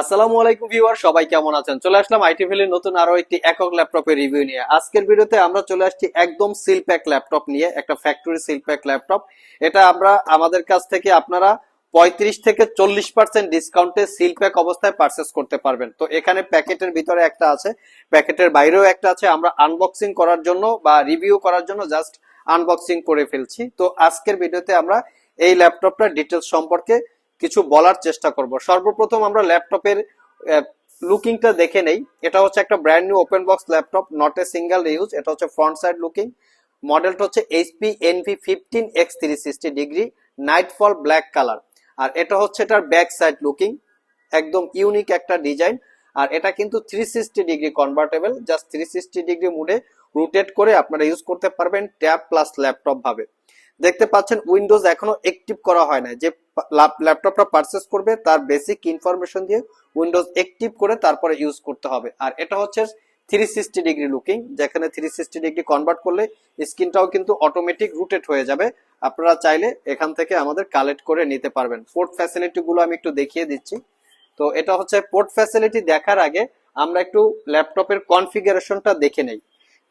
আসসালামু আলাইকুম ভিউয়ার, সবাই কেমন আছেন? চলে আসলাম আইটি ভ্যালির নতুন আরও একটি একক ল্যাপটপের রিভিউ নিয়ে। আজকের ভিডিওতে আমরা চলে আসছি একদম সিল প্যাক ল্যাপটপ নিয়ে, একটা ফ্যাক্টরি সিল প্যাক ল্যাপটপ। এটা আমরা আমাদের কাছ থেকে আপনারা পঁয়ত্রিশ থেকে চল্লিশ পার্সেন্ট ডিসকাউন্টে সিল প্যাক অবস্থায় পারচেস করতে পারবেন। তো এখানে প্যাকেটের ভিতরে একটা আছে, প্যাকেটের বাইরেও একটা আছে। আমরা আনবক্সিং করার জন্য বা রিভিউ করার জন্য জাস্ট আনবক্সিং করে ফেলছি। তো আজকের ভিডিওতে আমরা এই ল্যাপটপটার ডিটেলস সম্পর্কে কিছু বলার চেষ্টা করব। সর্বপ্রথম আমরা ল্যাপটপের লুকিংটা দেখে নেই। এটা হচ্ছে একটা brand new open box laptop not a single use এটা হচ্ছে ফ্রন্ট সাইড লুকিং মডেলটা হচ্ছে HP Envy fifteen X three sixty degree nightfall black colour আর এটা হচ্ছে এটার ব্যাক সাইড লুকিং একদম ইউনিক একটা ডিজাইন আর এটা কিন্তু three sixty degree convertible just three sixty degree মুডে রোটেট করে আপনারা ইউজ করতে পারবেন ট্যাব প্লাস ল্যাপটপ ভাবে। দেখতে পাচ্ছেন উইন্ডোজ এখনও অ্যাক্টিভ করা হয় না যে ল্যাপটপটা পারচেস করবে, তার বেসিক ইনফরমেশন দিয়ে উইন্ডোজ অ্যাক্টিভ করে তারপরে ইউজ করতে হবে। আর এটা হচ্ছে থ্রি সিক্সটি ডিগ্রি লুকিং যেখানে থ্রি সিক্সটি ডিগ্রি কনভার্ট করলে স্ক্রিনটাও কিন্তু অটোমেটিক রুটেট হয়ে যাবে। আপনারা চাইলে এখান থেকে আমাদের কালেক্ট করে নিতে পারবেন। পোর্ট ফ্যাসিলিটি গুলো আমি একটু দেখিয়ে দিচ্ছি। তো এটা হচ্ছে পোর্ট ফ্যাসিলিটি দেখার আগে আমরা একটু ল্যাপটপের কনফিগারেশনটা দেখে নেই।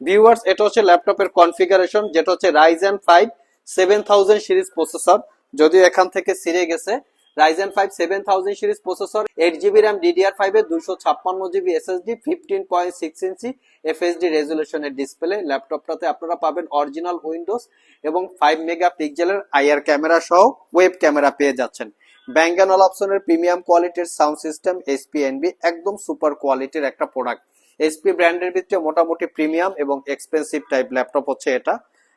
ভিউয়ার্স এটা হচ্ছে ল্যাপটপের কনফিগারেশন যেটা হচ্ছে Ryzen five seven thousand series processor যদিও এখান থেকে সিরে গেছে Ryzen five seven thousand series processor eight GB RAM DDR five এর দুশো ছাপ্পান্ন GB SSD fifteen point six inch FHD রেজুলেশনের display ল্যাপটপটাতে আপনারা পাবেন অরিজিনাল উইন্ডোজ এবং ফাইভ মেগা পিক্সেলের আইআর ক্যামেরা সহ ওয়েব ক্যামেরা পেয়ে যাচ্ছেন। ব্যাঙ্গান অল অপশনের প্রিমিয়াম কোয়ালিটির সাউন্ড সিস্টেম এসপি এনবি একদম সুপার কোয়ালিটির একটা প্রোডাক্ট এসপি ব্র্যান্ডের ভিতরে মোটামুটি প্রিমিয়াম এবং এক্সপেন্সিভ টাইপ ল্যাপটপ হচ্ছে এটা।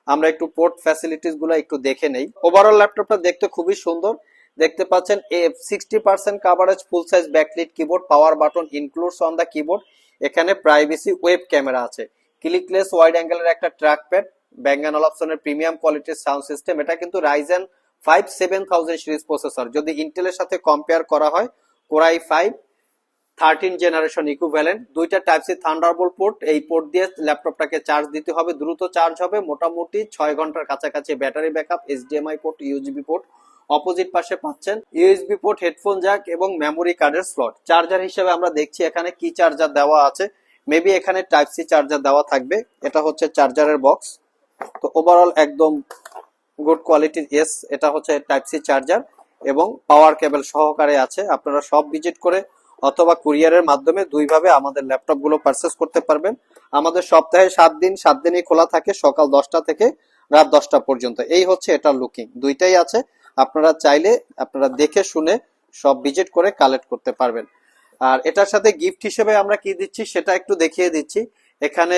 আমরা একটু পোর্ট ফ্যাসিলিটিসগুলো একটু দেখে নেই। ওভারঅল ল্যাপটপটা দেখতে খুবই সুন্দর। দেখতে পাচ্ছেন, এ sixty percent coverage full size backlit keyboard power button includes on the keyboard এখানে প্রাইভেসি ওয়েব ক্যামেরা আছে। ক্লিকলেস ওয়াইড অ্যাঙ্গেলের একটা ট্র্যাক প্যাড ব্যাঙ্গান অপশনের প্রিমিয়াম কোয়ালিটির সাউন্ড সিস্টেম এটা কিন্তু Ryzen five seven thousand series processor যদি ইন্টেলের সাথে কম্পেয়ার করা হয় Core i five thirteen generation equivalent দুইটা টাইপ সি থান্ডারবোল্ট পোর্ট এই পোর্ট দিয়ে ল্যাপটপটাকে চার্জ দিতে হবে, দ্রুত চার্জ হবে, মোটামুটি ছয় ঘণ্টার কাছাকাছি battery backup HDMI port USB port opposite পাশে পাচ্ছেন ইউএসবি পোর্ট হেডফোন জ্যাক এবং মেমোরি কার্ডের স্লট চার্জার হিসেবে আমরা দেখছি এখানে কি চার্জার দেওয়া আছে মেবি এখানে টাইপ সি চার্জার দেওয়া থাকবে, এটা হচ্ছে চার্জারের বক্স তো ওভারঅল একদম গুড কোয়ালিটির এস এটা হচ্ছে টাইপ সি চার্জার এবং পাওয়ার কেবল সহকারে আছে, আপনারা সব ভিজিট করে অথবা কুরিয়ারের মাধ্যমে দুইভাবে আমাদের ল্যাপটপগুলো পারচেস করতে পারবেন। আমাদের সপ্তাহে সাত দিন, সাত দিনই খোলা থাকে, সকাল দশটা থেকে রাত দশটা পর্যন্ত। এই হচ্ছে এটার লুকিং দুইটাই আছে। আপনারা চাইলে, আপনারা দেখে শুনে সব ভিজিট করে কালেক্ট করতে পারবেন। আর এটার সাথে গিফট হিসেবে আমরা কি দিচ্ছি সেটা একটু দেখিয়ে দিচ্ছি। এখানে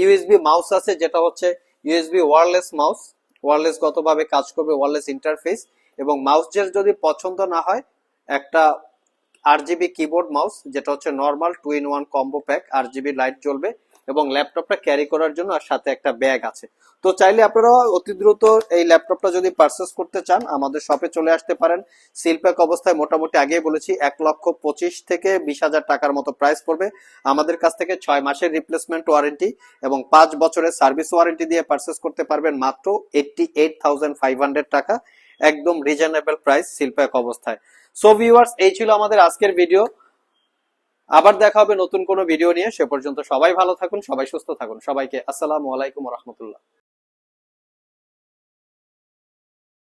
ইউএসবি মাউস আছে, যেটা হচ্ছে ইউএসবি ওয়ারলেস মাউস ওয়ারলেস গতভাবে কাজ করবে ওয়ারলেস ইন্টারফেস এবং মাউস যদি পছন্দ না হয়, একটা আর জিবি কিবোর্ড মাউস যেটা হচ্ছে normal two in one combo pack R GB light জ্বলবে এবং ল্যাপটপটা ক্যারি করার জন্য আর সাথে একটা ব্যাগ আছে। তো চাইলে আপনারা অতি দ্রুত এই ল্যাপটপটা যদি পারচেস করতে চান, আমাদের শপে চলে আসতে পারেন। সিলপ্যাক অবস্থায় মোটামুটি আগেই বলেছি, এক লক্ষ পঁচিশ থেকে বিশ হাজার টাকার মতো প্রাইস পড়বে। আমাদের কাছ থেকে ছয় মাসের রিপ্লেসমেন্ট ওয়ারেন্টি এবং পাঁচ বছরের সার্ভিস ওয়ারেন্টি দিয়ে পারচেস করতে পারবেন মাত্র eighty eight thousand five hundred টাকা। একদম রিজনেবল প্রাইস শিল্পায়ক অবস্থায়। সো ভিউয়ার্স এই ছিল আমাদের আজকের ভিডিও আবার দেখা হবে নতুন কোনো ভিডিও নিয়ে। সে পর্যন্ত সবাই ভালো থাকুন, সবাই সুস্থ থাকুন। সবাইকে আসসালামু আলাইকুম রহমতুল্লাহ।